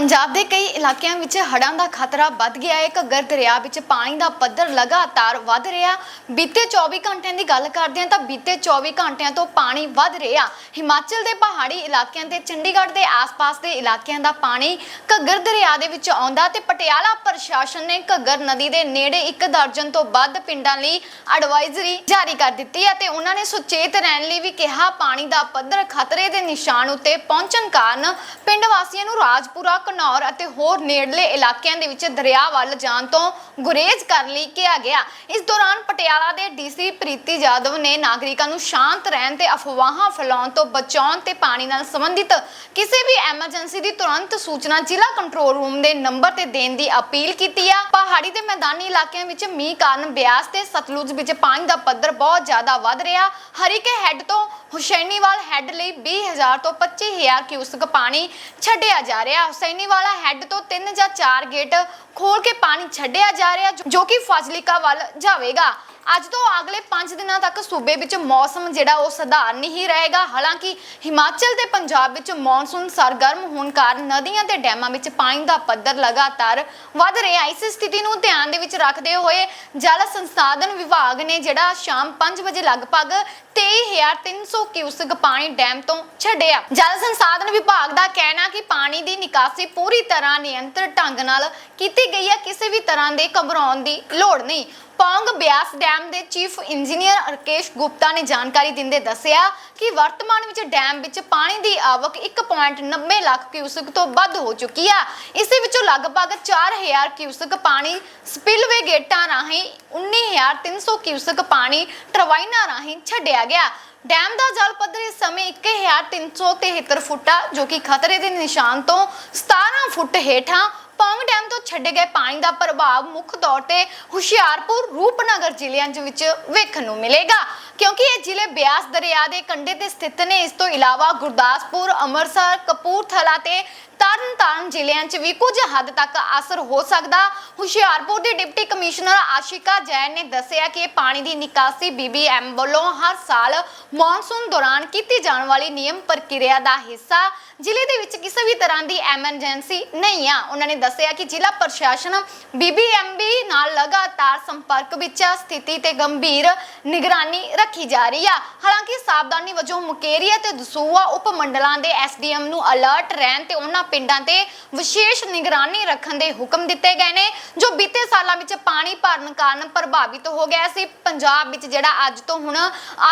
ਪੰਜਾਬ ਦੇ ਕਈ ਇਲਾਕਿਆਂ ਵਿੱਚ ਹੜ੍ਹਾਂ ਦਾ ਖਤਰਾ ਵੱਧ ਗਿਆ ਹੈ। ਘੱਗਰ ਦਰਿਆ ਵਿੱਚ ਪਾਣੀ ਦਾ ਪੱਧਰ ਲਗਾਤਾਰ ਵੱਧ ਰਿਹਾ। ਬੀਤੇ 24 ਘੰਟਿਆਂ ਦੀ ਗੱਲ ਕਰਦੇ ਹਾਂ ਤਾਂ ਬੀਤੇ 24 ਘੰਟਿਆਂ ਤੋਂ ਪਾਣੀ ਵੱਧ ਰਿਹਾ। ਹਿਮਾਚਲ ਦੇ ਪਹਾੜੀ ਇਲਾਕਿਆਂ ਤੇ ਚੰਡੀਗੜ੍ਹ ਦੇ ਆਸ-ਪਾਸ ਦੇ ਇਲਾਕਿਆਂ ਦਾ ਪਾਣੀ ਘੱਗਰ ਦਰਿਆ ਦੇ ਵਿੱਚ ਆਉਂਦਾ ਤੇ ਪਟਿਆਲਾ ਪ੍ਰਸ਼ਾਸਨ ਨੇ ਘੱਗਰ ਨਦੀ ਦੇ ਨੇੜੇ ਇੱਕ ਦਰਜਨ ਤੋਂ ਵੱਧ ਪਿੰਡਾਂ ਲਈ ਐਡਵਾਈਜ਼ਰੀ ਜਾਰੀ ਕਰ ਦਿੱਤੀ ਹੈ ਤੇ ਉਹਨਾਂ ਨੇ ਸੁਚੇਤ ਰਹਿਣ ਲਈ ਵੀ ਕਿਹਾ। ਪਾਣੀ ਦਾ ਪੱਧਰ ਖਤਰੇ ਦੇ ਨਿਸ਼ਾਨ ਉੱਤੇ ਪਹੁੰਚਣ ਕਾਰਨ ਪਿੰਡ ਵਾਸੀਆਂ ਨੂੰ ਰਾਜਪੁਰਾ ਘਨੌਰ ਅਤੇ ਹੋਰ ਨੇੜਲੇ ਇਲਾਕਿਆਂ ਦੇ ਵਿੱਚ ਦਰਿਆ ਵੱਲ ਜਾਣ ਤੋਂ ਗੁਰੇਜ਼ ਕਰਨ ਲਈ ਕਿਹਾ ਗਿਆ। ਇਸ ਦੌਰਾਨ ਪਟਿਆਲਾ ਦੇ ਡੀਸੀ ਪ੍ਰੀਤੀ ਜਾਦਵ ਨੇ ਨਾਗਰਿਕਾਂ ਨੂੰ ਸ਼ਾਂਤ ਰਹਿਣ ਤੇ ਅਫਵਾਹਾਂ ਫੈਲਾਉਣ ਤੋਂ ਬਚਾਉਣ ਤੇ ਪਾਣੀ ਨਾਲ ਸੰਬੰਧਿਤ ਕਿਸੇ ਵੀ ਐਮਰਜੈਂਸੀ ਦੀ ਤੁਰੰਤ ਸੂਚਨਾ ਜ਼ਿਲ੍ਹਾ ਕੰਟਰੋਲ ਰੂਮ ਦੇ ਨੰਬਰ ਤੇ ਦੇਣ ਦੀ ਅਪੀਲ ਕੀਤੀ ਆ। ਪਹਾੜੀ ਤੇ ਮੈਦਾਨੀ ਇਲਾਕਿਆਂ ਵਿੱਚ ਮੀਂਹ ਕਾਰਨ ਬਿਆਸ ਤੇ ਸਤਲੁਜ ਵਿੱਚ ਪਾਣੀ ਦਾ ਪੱਧਰ ਬਹੁਤ ਜ਼ਿਆਦਾ ਵੱਧ ਰਿਹਾ। ਹਰੀਕੇ ਹੈੱਡ ਤੋਂ ਹੁਸੈਨੀਵਾਲ ਹੈੱਡ ਲਈ 20000 ਤੋਂ 25000 ਕਿਊਸਕ ਪਾਣੀ ਛੱਡਿਆ ਜਾ ਰਿਹਾ। ਹੁਸੈਨੀਵਾਲਾ ਹੈੱਡ ਤੋਂ 3 ਜਾਂ 4 ਗੇਟ ਖੋਲ ਕੇ ਪਾਣੀ ਛੱਡਿਆ ਜਾ ਰਿਹਾ ਜੋ ਕਿ ਫਾਜ਼ਿਲਿਕਾ ਵੱਲ ਜਾਵੇਗਾ। ਅੱਜ ਤੋਂ ਅਗਲੇ 5 ਦਿਨਾਂ ਤੱਕ ਸੂਬੇ ਵਿੱਚ ਮੌਸਮ ਜਿਹੜਾ ਉਹ ਸਧਾਰਨ ਹੀ ਰਹੇਗਾ। ਹਾਲਾਂਕਿ ਹਿਮਾਚਲ ਤੇ ਪੰਜਾਬ ਵਿੱਚ ਮੌਨਸੂਨ ਸਰਗਰਮ ਹੋਣ ਕਾਰਨ ਨਦੀਆਂ ਤੇ ਡੈਮਾਂ ਵਿੱਚ ਪਾਣੀ ਦਾ ਪੱਧਰ ਲਗਾਤਾਰ ਵੱਧ ਰਿਹਾ। ਇਸ ਸਥਿਤੀ ਨੂੰ ਧਿਆਨ ਦੇ ਵਿੱਚ ਰੱਖਦੇ ਹੋਏ ਜਲ ਸੰਸਾਧਨ ਵਿਭਾਗ ਨੇ ਜਿਹੜਾ ਸ਼ਾਮ 5 ਵਜੇ ਲਗਭਗ 23300 ਕਿਊਸਕ ਪਾਣੀ ਡੈਮ ਤੋਂ ਛੱਡਿਆ। ਜਲ ਸੰਸਾਧਨ ਵਿਭਾਗ ਦਾ ਕਹਿਣਾ ਕਿ ਪਾਣੀ ਦੀ ਨਿਕਾਸੀ ਪੂਰੀ ਤਰ੍ਹਾਂ ਨਿਯੰਤਰਿਤ ਢੰਗ ਨਾਲ ਕੀਤੀ ਗਈ ਹੈ, ਕਿਸੇ ਵੀ ਤਰ੍ਹਾਂ ਦੇ ਘਬਰਾਉਣ ਦੀ ਲੋੜ ਨਹੀਂ। ਪੌਂਗ ਬਿਆਸ ਡੈਮ ਦੇ ਚੀਫ ਇੰਜੀਨੀਅਰ ਅਰਕੇਸ਼ ਗੁਪਤਾ ਨੇ ਜਾਣਕਾਰੀ ਦਿੰਦੇ ਦੱਸਿਆ ਕਿ ਵਰਤਮਾਨ ਵਿੱਚ ਡੈਮ ਵਿੱਚ ਪਾਣੀ ਦੀ ਆਵਕ 1.90 ਲੱਖ ਕਿਊਸਕ ਤੋਂ ਵੱਧ ਹੋ ਚੁੱਕੀ ਆ। ਇਸ ਵਿੱਚੋਂ ਲਗਭਗ 4000 ਕਿਊਸਕ ਪਾਣੀ ਸਪਿਲਵੇ ਗੇਟਾਂ ਰਾਹੀਂ 19300 ਕਿਊਸਕ ਪਾਣੀ ਟਰਬਾਈਨਾਂ ਰਾਹੀਂ ਛੱਡਿਆ ਗਿਆ। ਡੈਮ ਦਾ ਜਲ ਪੱਧਰ ਇਸ ਸਮੇਂ 1373 ਫੁੱਟ ਆ, ਜੋ ਕਿ ਖਤਰੇ ਦੇ ਨਿਸ਼ਾਨ ਤੋਂ 17 ਫੁੱਟ ਹੇਠਾਂ ਪੌਂਗ ਡੈਮ ਤੋਂ ਛੱਡੇ ਗਏ ਪਾਣੀ ਦਾ ਪ੍ਰਭਾਵ ਮੁੱਖ ਤੌਰ ਤੇ ਹੁਸ਼ਿਆਰਪੁਰ ਰੂਪਨਗਰ ਜ਼ਿਲ੍ਹਿਆਂ ਦੇ ਵਿੱਚ ਵੇਖਣ ਨੂੰ ਮਿਲੇਗਾ। ਕਿਉਂਕਿ ਇਹ ਜ਼ਿਲ੍ਹੇ ਬਿਆਸ ਦਰਿਆ ਦੇ ਕੰਢੇ ਤੇ ਸਥਿਤ ਨੇ। ਇਸ ਤੋਂ ਇਲਾਵਾ ਗੁਰਦਾਸਪੁਰ, ਅੰਮ੍ਰਿਤਸਰ, ਕਪੂਰਥਲਾ ਤੇ ਤਰਨਤਾਰਨ ਜ਼ਿਲ੍ਹਿਆਂ 'ਚ ਵੀ ਕੁਝ ਹੱਦ ਤੱਕ ਅਸਰ ਹੋ ਸਕਦਾ। ਹੁਸ਼ਿਆਰਪੁਰ ਦੇ ਡਿਪਟੀ ਕਮਿਸ਼ਨਰ ਆਸ਼ਿਕਾ ਜੈਨ ਨੇ ਦੱਸਿਆ ਕਿ ਪਾਣੀ ਦੀ ਨਿਕਾਸੀ ਬੀਬੀਐਮ ਵੱਲੋਂ ਹਰ ਸਾਲ ਮੌਨਸੂਨ ਦੌਰਾਨ ਕੀਤੀ ਜਾਣ ਵਾਲੀ ਨਿਯਮ ਪ੍ਰਕਿਰਿਆ ਦਾ ਹਿੱਸਾ ਜ਼ਿਲ੍ਹੇ ਦੇ ਵਿੱਚ ਕਿਸੇ ਵੀ ਤਰ੍ਹਾਂ ਦੀ ਐਮਰਜੈਂਸੀ ਨਹੀਂ ਆ। ਉਹਨਾਂ ਨੇ ਦੱਸਿਆ ਕਿ ਜ਼ਿਲ੍ਹਾ ਪ੍ਰਸ਼ਾਸਨ ਬੀਬੀਐਮਬੀ ਨਾਲ ਲਗਾਤਾਰ ਸੰਪਰਕ ਵਿੱਚ ਸਥਿਤੀ ਤੇ ਗੰਭੀਰ ਨਿਗਰਾਨੀ ਰੱਖੀ ਜਾ ਰਹੀ ਆ। ਹਾਲਾਂਕਿ ਸਾਵਧਾਨੀ ਵਜੋਂ ਮੁਕੇਰੀਆ ਤੇ ਦਸੂਆ ਉਪ ਮੰਡਲਾਂ ਦੇ ਐਸਡੀਐਮ ਨੂੰ ਅਲਰਟ ਰਹਿਣ ਤੇ ਉਹਨਾਂ ਪਿੰਡਾਂ ਤੇ ਵਿਸ਼ੇਸ਼ ਨਿਗਰਾਨੀ ਰੱਖਣ ਦੇ ਹੁਕਮ ਦਿੱਤੇ ਗਏ ਨੇ, ਜੋ ਬੀਤੇ ਸਾਲਾਂ ਵਿੱਚ ਪਾਣੀ ਭਰਨ ਕਾਰਨ ਪ੍ਰਭਾਵਿਤ ਹੋ ਗਿਆ ਸੀ। ਪੰਜਾਬ ਵਿੱਚ ਜਿਹੜਾ ਅੱਜ ਤੋਂ ਹੁਣ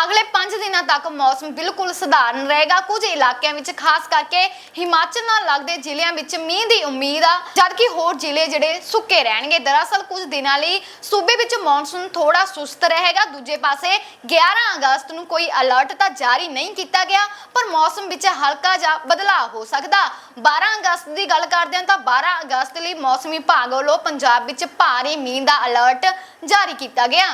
ਅਗਲੇ 5 ਦਿਨਾਂ ਤੱਕ ਮੌਸਮ ਬਿਲਕੁਲ ਸਧਾਰਨ ਰਹੇਗਾ। ਕੁਝ ਇਲਾਕਿਆਂ ਵਿੱਚ ਖਾਸ ਕਰਕੇ ਹਿਮਾਚਲ ਨਾਲ ਲੱਗਦੇ ਜ਼ਿਲ੍ਹਿਆਂ ਵਿੱਚ ਮੀਂਹ ਦੀ ਉਮੀਦ ਆ, ਜਦਕਿ ਹੋਰ ਜ਼ਿਲ੍ਹੇ ਜਿਹੜੇ ਸੁੱਕੇ ਰਹਿਣਗੇ। ਦਰਅਸਲ ਕੁਝ ਦਿਨਾਂ ਲਈ ਸੂਬੇ ਵਿੱਚ ਮੌਨਸੂਨ ਥੋੜਾ ਸੁਸਤ ਰਹੇਗਾ। ਦੂਜੇ ਪਾਸੇ 11 ਅਗਸਤ ਨੂੰ ਕੋਈ ਅਲਰਟ ਤਾਂ ਜਾਰੀ ਨਹੀਂ ਕੀਤਾ ਗਿਆ, ਪਰ ਮੌਸਮ ਵਿੱਚ ਹਲਕਾ ਜਿਹਾ ਬਦਲਾਅ ਹੋ ਸਕਦਾ। 12 ਅਗਸਤ ਦੀ ਗੱਲ ਕਰਦੇ ਹਾਂ ਤਾਂ 12 ਅਗਸਤ ਲਈ ਮੌਸਮ ਵਿਭਾਗ ਵੱਲੋਂ ਪੰਜਾਬ ਵਿੱਚ ਭਾਰੀ ਮੀਂਹ ਦਾ ਅਲਰਟ ਜਾਰੀ ਕੀਤਾ ਗਿਆ।